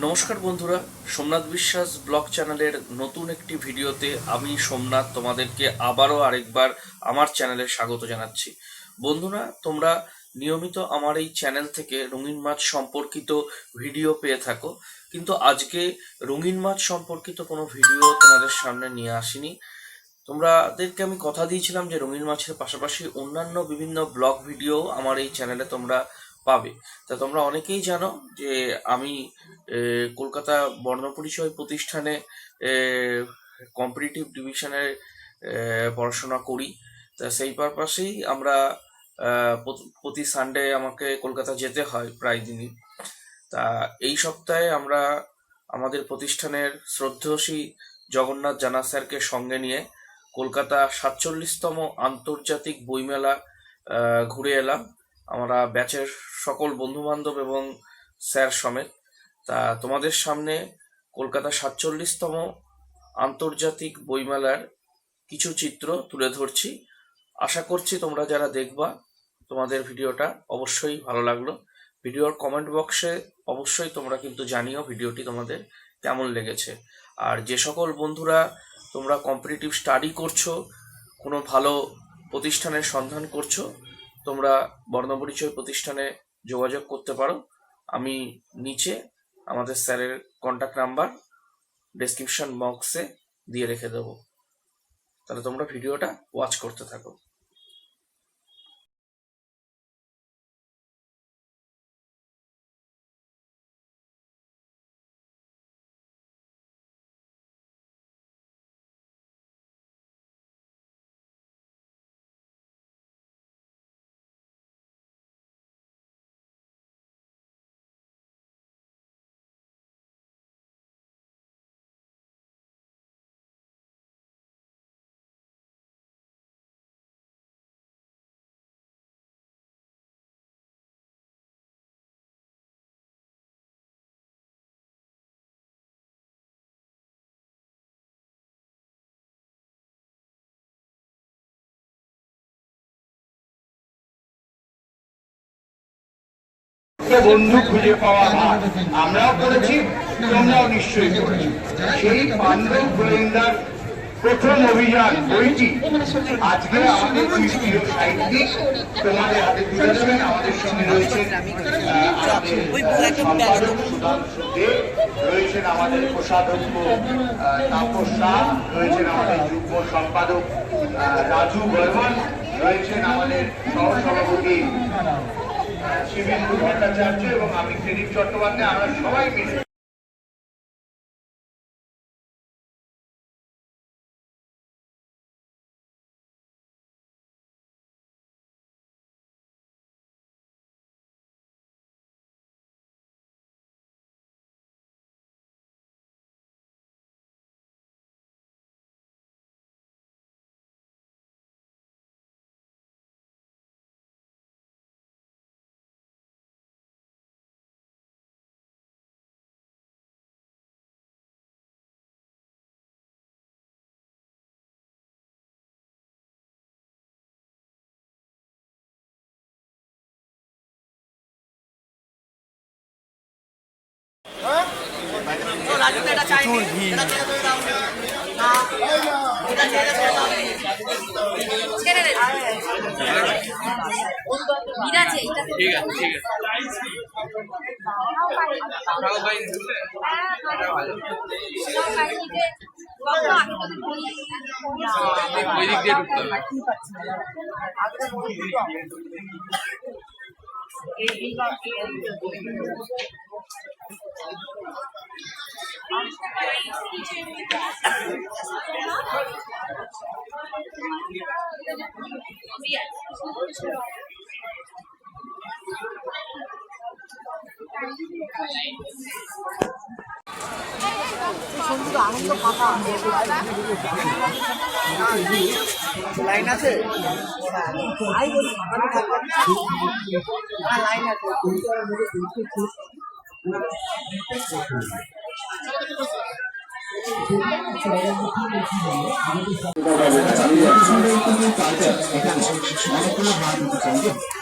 নমস্কার বন্ধুরা, সোমনাথ বিশ্বাস ব্লগ চ্যানেলের নতুন একটি ভিডিওতে আমি সোমনাথ তোমাদেরকে আবারও আরেকবার আমার চ্যানেলে স্বাগত জানাচ্ছি। বন্ধুরা, তোমরা নিয়মিত আমার এই চ্যানেল থেকে রঙিন মাছ সম্পর্কিত ভিডিও পেয়ে থাকো, কিন্তু আজকে রঙিন মাছ সম্পর্কিত কোনো ভিডিও তোমাদের সামনে নিয়ে আসিনি। তোমরাদেরকে আমি কথা দিয়েছিলাম যে রঙিন মাছের পাশাপাশি অন্যান্য বিভিন্ন ব্লগ ভিডিও আমার এই চ্যানেলে তোমরা পাবে। তা তোমরা অনেকেই জানো যে আমি কলকাতা বর্ণপরিচয় প্রতিষ্ঠানে কম্পিটিটিভ ডিভিশনে পড়াশোনা করি। তা সেই পারপাসেই আমরা প্রতি সানডে আমাকে কলকাতা যেতে হয় প্রায় দিনই। তা এই সপ্তাহে আমরা আমাদের প্রতিষ্ঠানের শ্রদ্ধেয়সী জগন্নাথ জানা স্যারকে সঙ্গে নিয়ে কলকাতা সাতচল্লিশতম আন্তর্জাতিক বইমেলা ঘুরে এলাম। আমরা ব্যাচের সকল বন্ধু বান্ধব এবং স্যার সমেত। তা তোমাদের সামনে কলকাতা সাতচল্লিশতম আন্তর্জাতিক বইমেলার কিছু চিত্র তুলে ধরছি। আশা করছি তোমরা যারা দেখবা, তোমাদের ভিডিওটা অবশ্যই ভালো লাগল। ভিডিওর কমেন্ট বক্সে অবশ্যই তোমরা কিন্তু জানিও ভিডিওটি তোমাদের কেমন লেগেছে। আর যে সকল বন্ধুরা তোমরা কম্পিটিটিভ স্টাডি করছ, কোনো ভালো প্রতিষ্ঠানের সন্ধান করছ তোমরা বর্ণপরিচয় প্রতিষ্ঠানে যোগাযোগ করতে পারো। আমি নিচে আমাদের স্যারের কন্ট্যাক্ট নাম্বার ডেসক্রিপশন বক্সে দিয়ে রেখে দেবো। তাহলে তোমরা ভিডিওটা ওয়াচ করতে থাকো। একটা বন্ধু খুঁজে পাওয়া ভার। আমরাও করেছি, তোমরাও নিশ্চয়ই করেছি। সেই পাণ্ডব গোয়েন্দার প্রথম অভিযান বইটি আজকে আমাদের প্রিয় সাহিত্যিক তোমাদের হাতে তুলে দেবেন আমাদের সঙ্গে রয়েছেন রয়েছেন আমাদের কোষাধ্যক্ষ তাপস শাহ, রয়েছেন আমাদের যুগ্ম সম্পাদক রাজু বর্মন রয়েছেন আমাদের সহসভাপতি শিবেন্দু ভট্টাচার্য এবং আমি প্রদীপ চট্টোপাধ্যায় আমরা সবাই মিলে বিরাজে এটা ঠিক আছে ঠিক আছে ওই দিক দিয়ে ঢুকতে হবে লাইন আছে লাইন আছে। অনেকগুলো হাত হতে চাই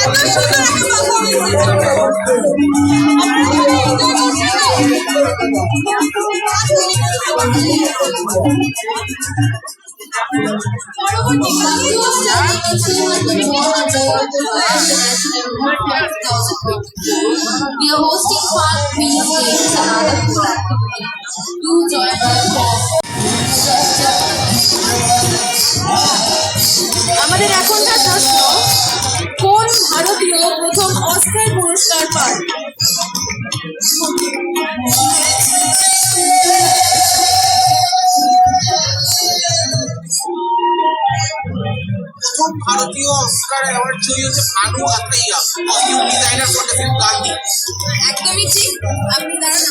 We are hosting fun mini games and other cool activities. Do join us for আমাদের এখনকার প্রশ্ন জয়ী হচ্ছে Bhanu Athaiya costume designer for the film Gandhi. একদমই ঠিক। আপনি দাঁড়ান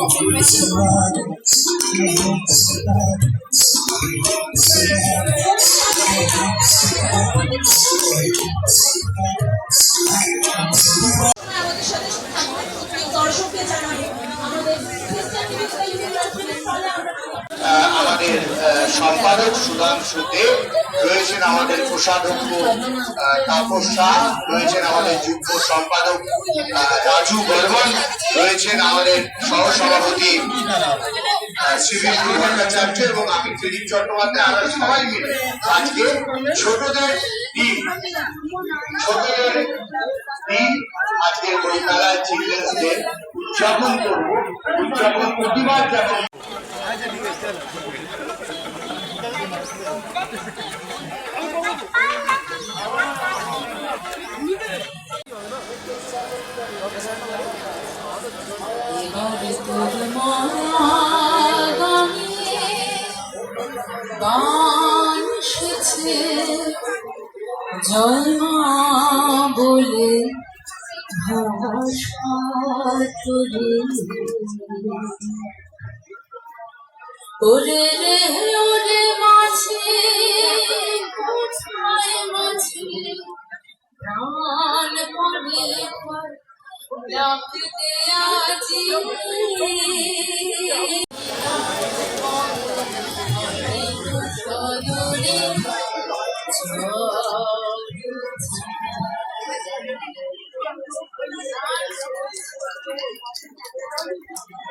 কখন আমাদের সাথে দর্শককে জানাই আমাদের ফলে আমরা আমাদের সম্পাদক সুধাংশু দেব রয়েছেন আমাদের কোষাধ্যক্ষ তাপস শাহ, রয়েছেন আমাদের যুগ্ম সম্পাদক রাজু বর্মন, রয়েছেন আমাদের সহ সভাপতি শ্রীবিন্দু ভট্টাচার্য এবং আমি ত্রিদীপ চট্টোপাধ্যায় আমরা সবাই মিলে আজকে ছোটদের দিন ছোটদের দিন আজকের বইমেলায় চিলড্রেন্স ডে উদযাপন করব। উদযাপন প্রতিবার যেমন জয় মা বলে ভাষা ওরে রে ওরে মাঝে কোথায় মাঝে? প্রাণ পড়ে ডাকতে আজি। সদরে দেবলীনা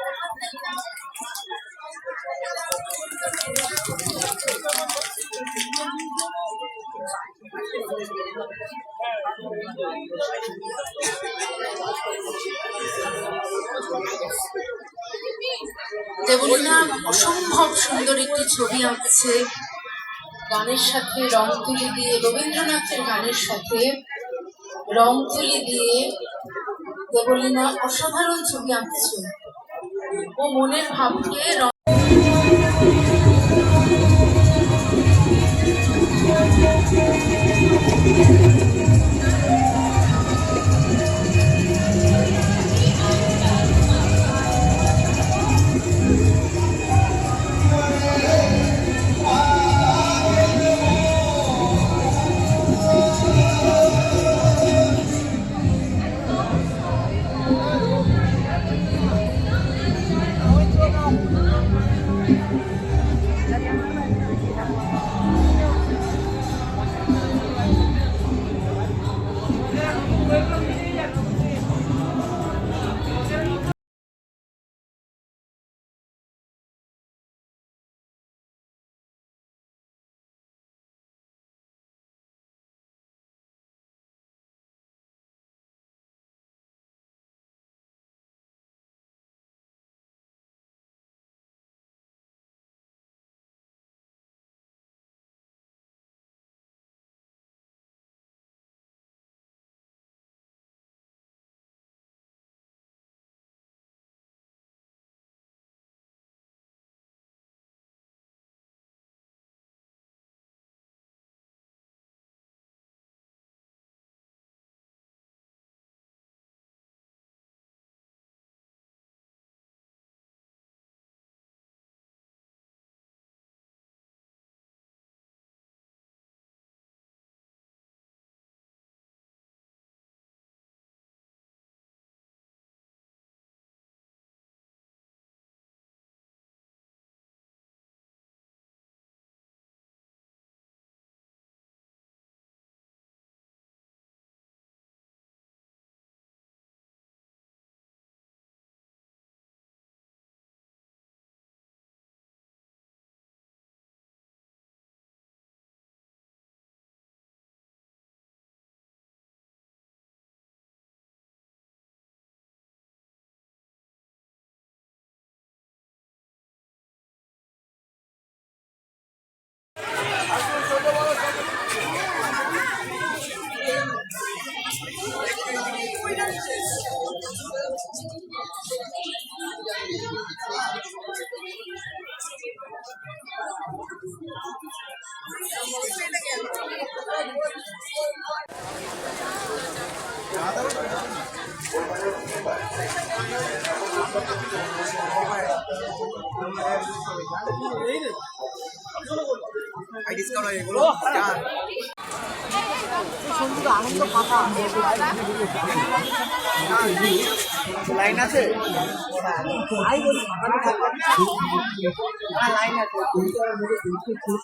অসম্ভব সুন্দর একটি ছবি আঁকছে গানের সাথে রং তুলি দিয়ে, রবীন্দ্রনাথের গানের সাথে রং তুলি দিয়ে দেবলীনা অসাধারণ ছবি আঁকছে ও মনের ভাবকে রং ডিসকাউন্ট এগুলো লাইন আছে? লাইন আছে আমাদের